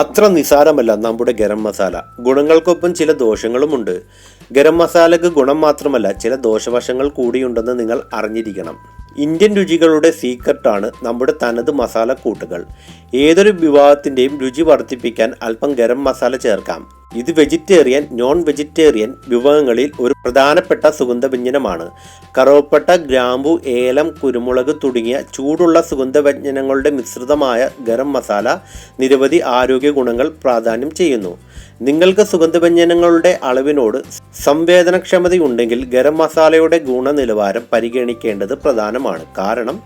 അത്ര നിസാരമല്ല നമ്മുടെ ഗരം മസാല. ഗുണങ്ങൾക്കൊപ്പം ചില ദോഷങ്ങളുമുണ്ട്. ഗരം മസാലയ്ക്ക് ഗുണം മാത്രമല്ല ചില ദോഷവശങ്ങൾ കൂടിയുണ്ടെന്ന് നിങ്ങൾ അറിഞ്ഞിരിക്കണം. ഇന്ത്യൻ രുചികളുടെ സീക്രട്ടാണ് നമ്മുടെ തനത് മസാല കൂട്ടുകൾ ഏതൊരു വിഭാഗത്തിന്റെയും രുചി വർദ്ധിപ്പിക്കാൻ അല്പം ഗരം മസാല ചേർക്കാം. ഇത് വെജിറ്റേറിയൻ നോൺ വെജിറ്റേറിയൻ വിഭവങ്ങളിൽ ഒരു പ്രധാനപ്പെട്ട സുഗന്ധവ്യഞ്ജനമാണ്. കറുവപ്പട്ട ഗ്രാമ്പു ഏലം കുരുമുളക് തുടങ്ങിയ ചൂടുള്ള സുഗന്ധവ്യഞ്ജനങ്ങളുടെ മിശ്രിതമായ ഗരം മസാല നിരവധി ആരോഗ്യ ഗുണങ്ങൾ പ്രാധാന്യം ചെയ്യുന്നു. നിങ്ങൾക്ക് സുഗന്ധവ്യഞ്ജനങ്ങളുടെ അളവിനോട് സംവേദനക്ഷമതയുണ്ടെങ്കിൽ ഗരം മസാലയുടെ ഗുണനിലവാരം പരിഗണിക്കേണ്ടത് പ്രധാനമാണ്. കാരണം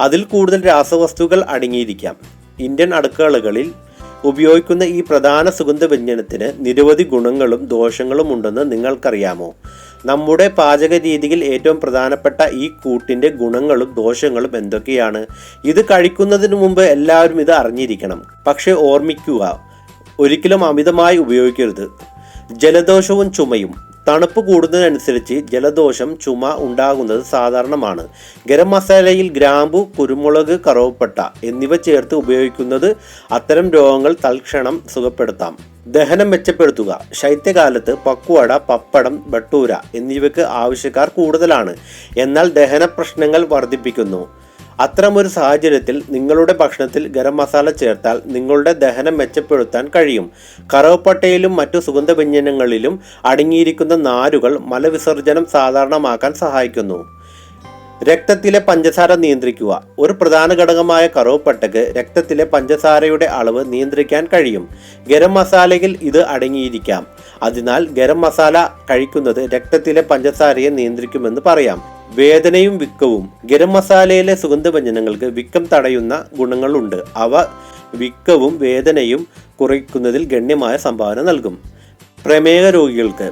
അതിൽ കൂടുതൽ രാസവസ്തുക്കൾ അടങ്ങിയിരിക്കാം. ഇന്ത്യൻ അടുക്കളകളിൽ ഉപയോഗിക്കുന്ന ഈ പ്രധാന സുഗന്ധവ്യഞ്ജനത്തിന് നിരവധി ഗുണങ്ങളും ദോഷങ്ങളും ഉണ്ടെന്ന് നിങ്ങൾക്കറിയാമോ? നമ്മുടെ പാചക രീതിയിൽ ഏറ്റവും പ്രധാനപ്പെട്ട ഈ കൂട്ടിന്റെ ഗുണങ്ങളും ദോഷങ്ങളും എന്തൊക്കെയാണ്? ഇത് കഴിക്കുന്നതിന് മുമ്പ് എല്ലാവരും ഇത് അറിഞ്ഞിരിക്കണം. പക്ഷേ ഓർമ്മിക്കുക ഒരിക്കലും അമിതമായി ഉപയോഗിക്കരുത്. ജലദോഷവും ചുമയും തണുപ്പ് കൂടുന്നതിനനുസരിച്ച് ജലദോഷം ചുമ ഉണ്ടാകുന്നത് സാധാരണമാണ്. ഗരം മസാലയിൽ ഗ്രാമ്പു കുരുമുളക് കറുവപ്പട്ട എന്നിവ ചേർത്ത് ഉപയോഗിക്കുന്നത് അത്തരം രോഗങ്ങൾ തൽക്ഷണം സുഖപ്പെടുത്താം. ദഹനം മെച്ചപ്പെടുത്തുക. ശൈത്യകാലത്ത് പക്കുവട പപ്പടം ബട്ടൂര എന്നിവയ്ക്ക് ആവശ്യക്കാർ കൂടുതലാണ്. എന്നാൽ ദഹന പ്രശ്നങ്ങൾ വർദ്ധിപ്പിക്കുന്നു. അത്തരമൊരു സാഹചര്യത്തിൽ നിങ്ങളുടെ ഭക്ഷണത്തിൽ ഗരം മസാല ചേർത്താൽ നിങ്ങളുടെ ദഹനം മെച്ചപ്പെടുത്താൻ കഴിയും. കറവപ്പട്ടയിലും മറ്റു സുഗന്ധവ്യഞ്ജനങ്ങളിലും അടങ്ങിയിരിക്കുന്ന നാരുകൾ മലവിസർജനം സാധാരണമാക്കാൻ സഹായിക്കുന്നു. രക്തത്തിലെ പഞ്ചസാര നിയന്ത്രിക്കുക. ഒരു പ്രധാന ഘടകമായ കറുവപ്പട്ടയ്ക്ക് രക്തത്തിലെ പഞ്ചസാരയുടെ അളവ് നിയന്ത്രിക്കാൻ കഴിയും. ഗരം മസാലയിൽ ഇത് അടങ്ങിയിരിക്കാം. അതിനാൽ ഗരം മസാല കഴിക്കുന്നത് രക്തത്തിലെ പഞ്ചസാരയെ നിയന്ത്രിക്കുമെന്ന് പറയാം. വേദനയും വിക്കവും. ഗരം മസാലയിലെ സുഗന്ധവ്യഞ്ജനങ്ങൾക്ക് വിക്കം തടയുന്ന ഗുണങ്ങളുണ്ട്. അവ വിക്കവും വേദനയും കുറയ്ക്കുന്നതിൽ ഗണ്യമായ സംഭാവന നൽകും. പ്രമേഹ രോഗികൾക്ക്.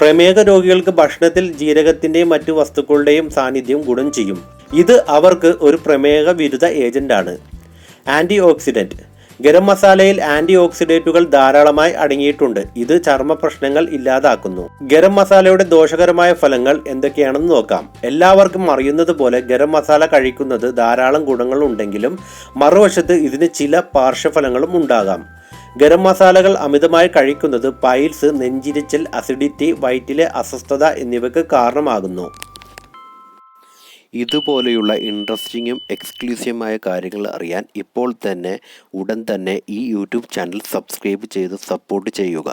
പ്രമേഹ രോഗികൾക്ക് ഭക്ഷണത്തിൽ ജീരകത്തിന്റെയും മറ്റു വസ്തുക്കളുടെയും സാന്നിധ്യം ഗുണം ചെയ്യും. ഇത് അവർക്ക് ഒരു പ്രമേഹ വിരുദ്ധ ഏജന്റാണ്. ആന്റി ഓക്സിഡന്റ് ഗരം മസാലയിൽ ആന്റി ഓക്സിഡേറ്റുകൾ ധാരാളമായി അടങ്ങിയിട്ടുണ്ട്. ഇത് ചർമ്മ പ്രശ്നങ്ങൾ ഇല്ലാതാക്കുന്നു. ഗരം മസാലയുടെ ദോഷകരമായ ഫലങ്ങൾ എന്തൊക്കെയാണെന്ന് നോക്കാം. എല്ലാവർക്കും അറിയുന്നത് പോലെ ഗരം മസാല കഴിക്കുന്നത് ധാരാളം ഗുണങ്ങൾ ഉണ്ടെങ്കിലും മറുവശത്ത് ഇതിന് ചില പാർശ്വഫലങ്ങളും ഉണ്ടാകാം. ഗരം മസാലകൾ അമിതമായി കഴിക്കുന്നത് പൈൽസ് നെഞ്ചിരിച്ചൽ അസിഡിറ്റി വയറ്റിലെ അസ്വസ്ഥത എന്നിവയ്ക്ക് കാരണമാകുന്നു. ഇതുപോലെയുള്ള ഇൻട്രസ്റ്റിങ്ങും എക്സ്ക്ലൂസീവുമായ കാര്യങ്ങൾ അറിയാൻ ഇപ്പോൾ തന്നെ ഉടൻ തന്നെ ഈ യൂട്യൂബ് ചാനൽ സബ്സ്ക്രൈബ് ചെയ്ത് സപ്പോർട്ട് ചെയ്യുക.